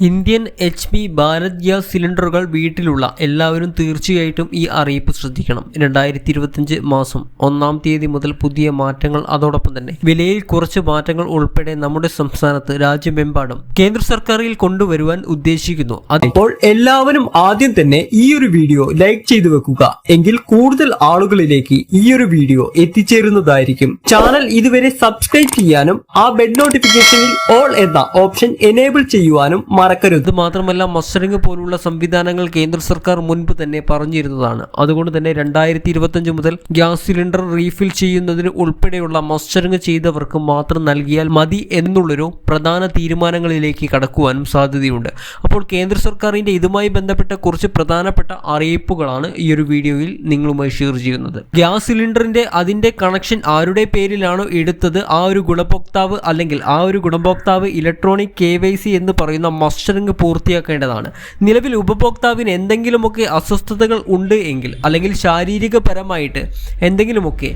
Indian H P Bharat gas സിലിണ്ടറുകൾ വീട്ടിലുള്ള എല്ലാവരും തീർച്ചയായിട്ടും ഈ അറിയിപ്പ് ശ്രദ്ധിക്കണം. രണ്ടായിരത്തി ഇരുപത്തിയഞ്ച് മാസം ഒന്നാം തീയതി മുതൽ പുതിയ മാറ്റങ്ങൾ അതോടൊപ്പം തന്നെ വിലയിൽ കുറച്ച് മാറ്റങ്ങൾ ഉൾപ്പെടെ നമ്മുടെ സംസ്ഥാനത്ത് രാജ്യമെമ്പാടും കേന്ദ്ര സർക്കാരിൽ കൊണ്ടുവരുവാൻ ഉദ്ദേശിക്കുന്നു. അപ്പോൾ എല്ലാവരും ആദ്യം തന്നെ ഈ ഒരു വീഡിയോ ലൈക്ക് ചെയ്തു വെക്കുക. എങ്കിൽ കൂടുതൽ ആളുകളിലേക്ക് ഈ ഒരു വീഡിയോ എത്തിച്ചേരുന്നതായിരിക്കും. ചാനൽ ഇതുവരെ സബ്സ്ക്രൈബ് ചെയ്യാനും ആ ബെഡ് നോട്ടിഫിക്കേഷനിൽ ഓൾ എന്ന ഓപ്ഷൻ എനേബിൾ ചെയ്യുവാനും മറക്കരുത്. ഇത് മാത്രമല്ല മസ്റ്ററിംഗ് പോലുള്ള സംവിധാനങ്ങൾ കേന്ദ്ര സർക്കാർ മുൻപ് തന്നെ പറഞ്ഞിരുന്നതാണ്. അതുകൊണ്ട് തന്നെ രണ്ടായിരത്തി ഇരുപത്തഞ്ച് മുതൽ ഗ്യാസ് സിലിണ്ടർ റീഫിൽ ചെയ്യുന്നതിന് ഉൾപ്പെടെയുള്ള മസ്റ്ററിംഗ് ചെയ്തവർക്ക് മാത്രം നൽകിയാൽ മതി എന്നുള്ളൊരു പ്രധാന തീരുമാനങ്ങളിലേക്ക് കടക്കുവാനും സാധ്യതയുണ്ട്. അപ്പോൾ കേന്ദ്ര സർക്കാരിന്റെ ഇതുമായി ബന്ധപ്പെട്ട കുറച്ച് പ്രധാനപ്പെട്ട അറിയിപ്പുകളാണ് ഈ ഒരു വീഡിയോയിൽ നിങ്ങളുമായി ഷെയർ ചെയ്യുന്നത്. ഗ്യാസ് സിലിണ്ടറിന്റെ അതിന്റെ കണക്ഷൻ ആരുടെ പേരിലാണോ എടുത്തത്? ആ ഒരു ഗുണഭോക്താവ് അല്ലെങ്കിൽ ആ ഒരു ഗുണഭോക്താവ് ഇലക്ട്രോണിക് കെ എന്ന് പറയുന്ന മസ്റ്ററിംഗ് പൂർത്തിയാക്കേണ്ടതാണ്. നിലവിൽ ഉപഭോക്താവിന് എന്തെങ്കിലുമൊക്കെ അസ്വസ്ഥതകൾ ഉണ്ട് എങ്കിൽ അല്ലെങ്കിൽ ശാരീരികപരമായിട്ട് എന്തെങ്കിലുമൊക്കെ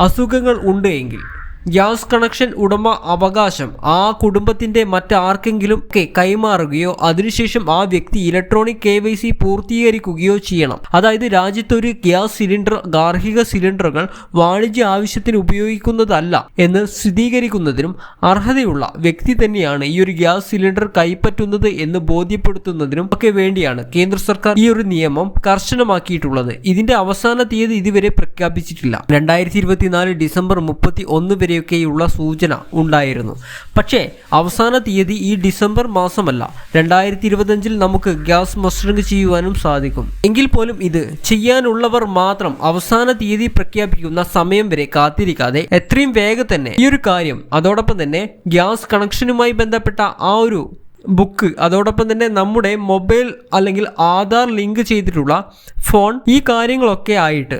അസുഖങ്ങൾ ഉണ്ട് എങ്കിൽ ഗ്യാസ് കണക്ഷൻ ഉടമ അവകാശം. ആ കുടുംബത്തിന്റെ മറ്റാർക്കെങ്കിലും ഒക്കെ കൈമാറുകയോ അതിനുശേഷം ആ വ്യക്തി ഇലക്ട്രോണിക് കെ വൈ സി പൂർത്തീകരിക്കുകയോ ചെയ്യണം. അതായത് രാജ്യത്തൊരു ഗ്യാസ് സിലിണ്ടർ ഗാർഹിക സിലിണ്ടറുകൾ വാണിജ്യ ആവശ്യത്തിന് ഉപയോഗിക്കുന്നതല്ല എന്ന് സ്ഥിരീകരിക്കുന്നതിനും അർഹതയുള്ള വ്യക്തി തന്നെയാണ് ഈ ഒരു ഗ്യാസ് സിലിണ്ടർ കൈപ്പറ്റുന്നത് എന്ന് ബോധ്യപ്പെടുത്തുന്നതിനും ഒക്കെ വേണ്ടിയാണ് കേന്ദ്ര സർക്കാർ ഈ ഒരു നിയമം കർശനമാക്കിയിട്ടുള്ളത്. ഇതിന്റെ അവസാന തീയതി ഇതുവരെ പ്രഖ്യാപിച്ചിട്ടില്ല. രണ്ടായിരത്തി ഡിസംബർ മുപ്പത്തി ഒന്ന് വരെയൊക്കെയുള്ള സൂചന ഉണ്ടായിരുന്നു. പക്ഷേ അവസാന തീയതി ഈ ഡിസംബർ മാസമല്ല. രണ്ടായിരത്തി ഇരുപത്തഞ്ചിൽ നമുക്ക് ഗ്യാസ് മസ്റ്ററിംഗ് ചെയ്യുവാനും സാധിക്കും. എങ്കിൽ പോലും ഇത് ചെയ്യാനുള്ളവർ മാത്രം അവസാന തീയതി പ്രഖ്യാപിക്കുന്ന സമയം വരെ കാത്തിരിക്കാതെ എത്രയും വേഗം തന്നെ ഈ ഒരു കാര്യം അതോടൊപ്പം തന്നെ ഗ്യാസ് കണക്ഷനുമായി ബന്ധപ്പെട്ട ആ ഒരു ബുക്ക് അതോടൊപ്പം തന്നെ നമ്മുടെ മൊബൈൽ അല്ലെങ്കിൽ ആധാർ ലിങ്ക് ചെയ്തിട്ടുള്ള ഫോൺ ഈ കാര്യങ്ങളൊക്കെ ആയിട്ട്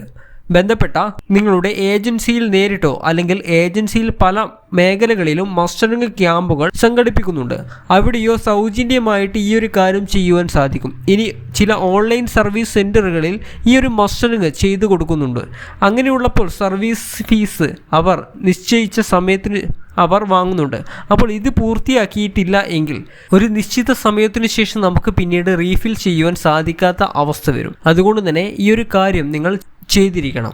ബന്ധപ്പെട്ട നിങ്ങളുടെ ഏജൻസിയിൽ നേരിട്ടോ അല്ലെങ്കിൽ ഏജൻസിയിൽ പല മേഖലകളിലും മസ്റ്ററിംഗ് ക്യാമ്പുകൾ സംഘടിപ്പിക്കുന്നുണ്ട്. അവിടെയോ സൗജന്യമായിട്ട് ഈ ഒരു കാര്യം ചെയ്യുവാൻ സാധിക്കും. ഇനി ചില ഓൺലൈൻ സർവീസ് സെന്ററുകളിൽ ഈ ഒരു മസ്റ്ററിംഗ് ചെയ്തു കൊടുക്കുന്നുണ്ട്. അങ്ങനെയുള്ളപ്പോൾ സർവീസ് ഫീസ് അവർ നിശ്ചയിച്ച സമയത്തിന് അവർ വാങ്ങുന്നുണ്ട്. അപ്പോൾ ഇത് പൂർത്തിയാക്കിയിട്ടില്ല എങ്കിൽ ഒരു നിശ്ചിത സമയത്തിന് ശേഷം നമുക്ക് പിന്നീട് റീഫിൽ ചെയ്യുവാൻ സാധിക്കാത്ത അവസ്ഥ വരും. അതുകൊണ്ട് തന്നെ ഈ ഒരു കാര്യം നിങ്ങൾ ചെയ്തിരിക്കണം.